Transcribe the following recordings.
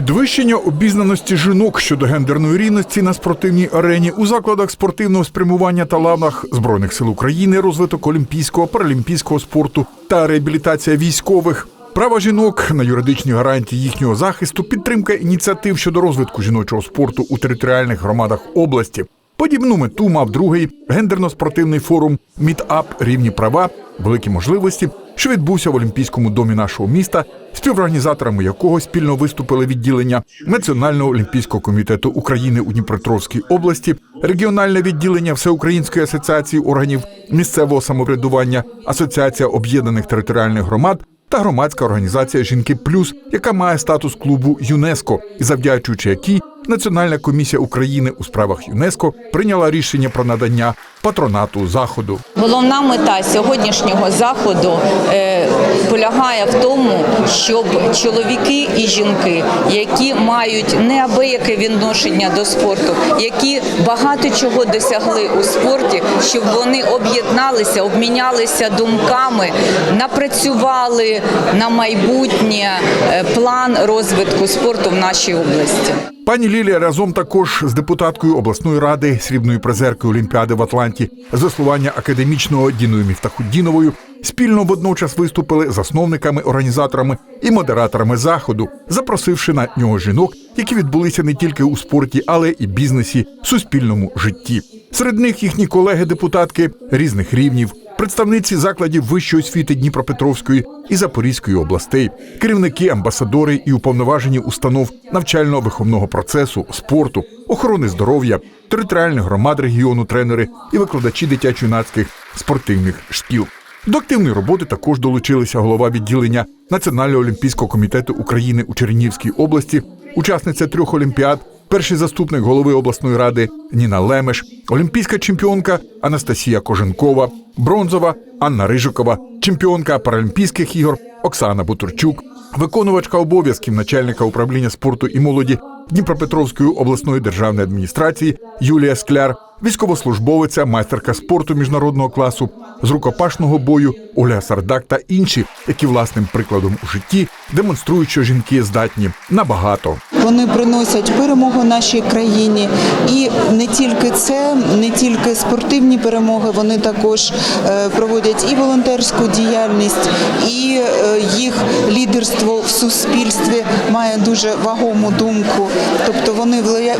Підвищення обізнаності жінок щодо гендерної рівності на спортивній арені у закладах спортивного спрямування та лавах збройних сил України, розвиток олімпійського паралімпійського спорту та реабілітація військових. Права жінок на юридичні гарантії їхнього захисту, підтримка ініціатив щодо розвитку жіночого спорту у територіальних громадах області. Подібну мету мав другий гендерно-спортивний форум Мітап рівні права, великі можливості, що відбувся в Олімпійському домі нашого міста, співорганізаторами якого спільно виступили відділення Національного олімпійського комітету України у Дніпропетровській області, регіональне відділення Всеукраїнської асоціації органів місцевого самоврядування, Асоціація об'єднаних територіальних громад та громадська організація Жінки Плюс, яка має статус клубу ЮНЕСКО, і завдячуючи якій Національна комісія України у справах ЮНЕСКО прийняла рішення про надання патронату заходу. Головна мета сьогоднішнього заходу е, полягає в тому, щоб чоловіки і жінки, які мають неабияке відношення до спорту, які багато чого досягли у спорті, щоб вони об'єдналися, обмінялися думками, напрацювали на майбутнє е, план розвитку спорту в нашій області. Пані Лілія разом також з депутаткою обласної ради, срібною призеркою Олімпіади в Атланті, з веслування академічного Діною Міфтахуддіновою спільно водночас виступили засновниками, організаторами і модераторами заходу, запросивши на нього жінок, які відбулися не тільки у спорті, але і бізнесі, суспільному житті. Серед них їхні колеги-депутатки різних рівнів, представниці закладів вищої освіти Дніпропетровської і Запорізької областей, керівники, амбасадори і уповноважені установ навчально-виховного процесу, спорту, охорони здоров'я, територіальних громад регіону, тренери і викладачі дитячо-юнацьких спортивних шкіл. До активної роботи також долучилися голова відділення Національного олімпійського комітету України у Чернігівській області, учасниця трьох олімпіад, перший заступник голови обласної ради Ніна Лемеш, олімпійська чемпіонка Анастасія Коженкова, бронзова Анна Рижикова, чемпіонка Паралімпійських ігор Оксана Бутурчук, виконувачка обов'язків начальника управління спорту і молоді Дніпропетровської обласної державної адміністрації Юлія Скляр, військовослужбовиця, майстерка спорту міжнародного класу, з рукопашного бою Оля Сардак та інші, які власним прикладом у житті демонструють, що жінки здатні на багато. Вони приносять перемогу нашій країні, і не тільки це, не тільки спортивні перемоги, вони також е, проводять і волонтерську діяльність, і е, їх лідерство в суспільстві має дуже вагому думку. Тобто вони е,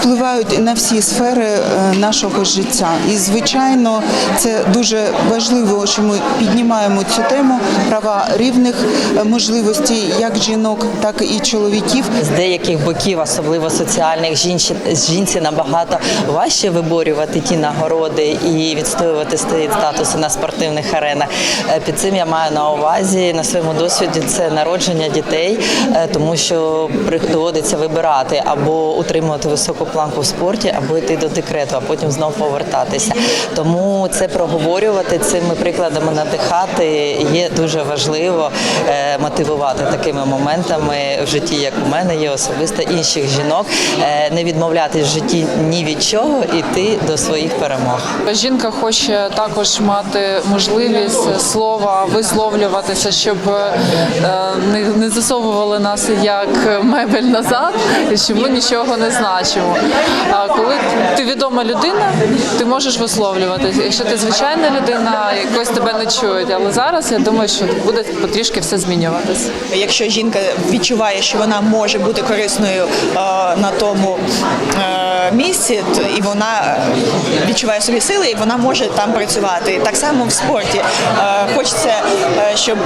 впливають на всі сфери е, нашого життя. І звичайно, це дуже важливо, що ми піднімаємо цю тему права рівних е, можливостей як жінок, так і чоловіків. з деяких боків, особливо соціальних, жінці, жінці набагато важче виборювати ті нагороди і відстоювати свої статуси на спортивних аренах. Е, Під цим я маю на увазі на своєму досвіді це народження дітей, тому що при- доводиться вибирати або утримувати високу планку в спорті, або йти до декрету, а потім знову повертатися. Тому це проговорювати цими прикладами надихати є дуже важливо е, мотивувати такими моментами в житті, як у мене є особисто інших жінок, е, не відмовлятись в житті ні від чого, іти до своїх перемог. Жінка хоче також мати можливість слова висловлюватися, щоб е, не, засовували нас як мебель назад, і що ми нічого не значимо. А коли ти відома людина, ти можеш висловлюватися. Якщо ти звичайна людина, якось тебе не чують. Але зараз я думаю, що буде потрішки все змінюватися. Якщо жінка відчуває, що вона може бути корисною е, на тому е, місці, і вона відчуває собі сили, і вона може там працювати. Так само в спорті. Е, хочеться, щоб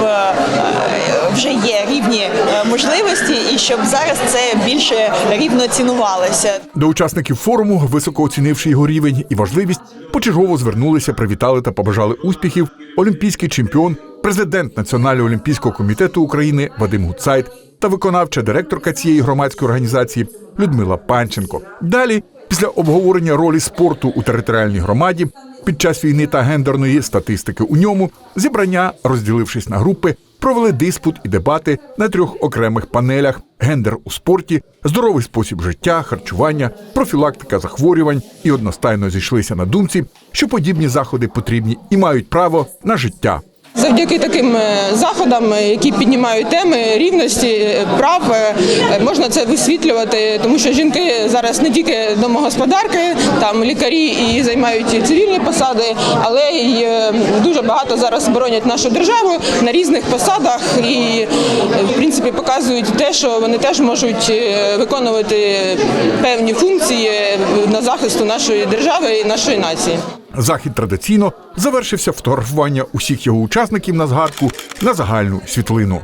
вже є рівні можливості, і щоб зараз це більше рівно цінувалося. До учасників форуму, високо оцінивши його рівень і важливість, почергово звернулися, привітали та побажали успіхів олімпійський чемпіон, президент Національного олімпійського комітету України Вадим Гуцайт та виконавча директорка цієї громадської організації Людмила Панченко. Далі, після обговорення ролі спорту у територіальній громаді під час війни та гендерної статистики у ньому, зібрання, розділившись на групи, провели диспут і дебати на трьох окремих панелях: гендер у спорті, здоровий спосіб життя, харчування, профілактика захворювань і одностайно зійшлися на думці, що подібні заходи потрібні і мають право на життя. Завдяки таким е, заходам, е, які піднімають теми рівності е, прав, можна це висвітлювати, тому що жінки зараз не тільки домогосподарки, там лікарі і займають цивільні посади, але й дуже багато зараз боронять нашу державу на різних посадах і в принципі показують те, що вони теж можуть виконувати певні функції на захисту нашої держави і нашої нації. Захід традиційно завершився фотографування усіх його учасників на згадку на загальну світлину.